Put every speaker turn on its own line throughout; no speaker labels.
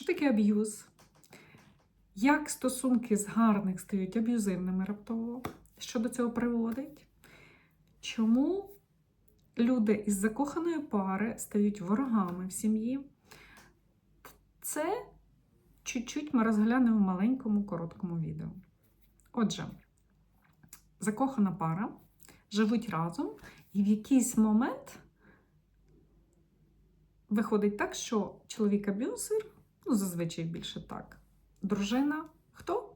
Що таке аб'юз? Як стосунки з гарних стають аб'юзивними раптово? Що до цього приводить? Чому люди із закоханої пари стають ворогами в сім'ї? Це чуть-чуть ми розглянемо в маленькому короткому відео. Отже, закохана пара живуть разом, і в якийсь момент виходить так, що чоловік аб'юзер, ну, зазвичай більше так. Дружина хто?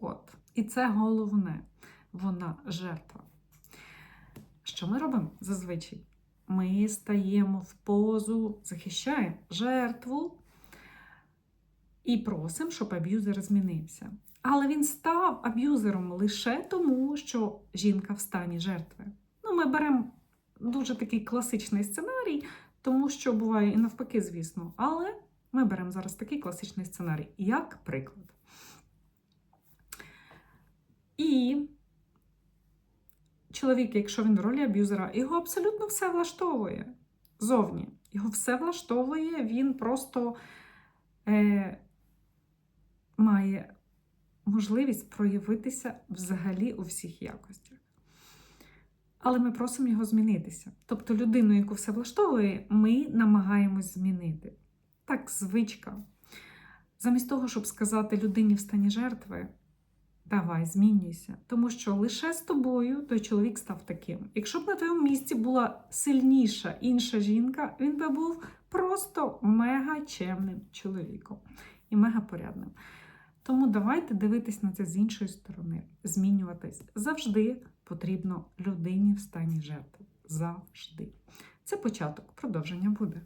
От. І це головне. Вона жертва. Що ми робимо зазвичай? Ми стаємо в позу, захищаємо жертву і просимо, щоб аб'юзер змінився. Але він став аб'юзером лише тому, що жінка в стані жертви. Ну, ми беремо дуже такий класичний сценарій, тому що буває і навпаки, звісно. Але ми беремо зараз такий класичний сценарій, як приклад. І чоловік, якщо він в ролі аб'юзера, його абсолютно все влаштовує зовні. Його все влаштовує, він просто е, має можливість проявитися взагалі у всіх якостях. Але ми просимо його змінитися. Тобто людину, яку все влаштовує, ми намагаємось змінити. Так, звичка. Замість того, щоб сказати людині в стані жертви, давай, змінюйся. Тому що лише з тобою той чоловік став таким. Якщо б на твоєму місці була сильніша інша жінка, він би був просто мега чемним чоловіком і мега порядним. Тому давайте дивитись на це з іншої сторони, змінюватись. Завжди потрібно людині в стані жертви. Завжди. Це початок, продовження буде.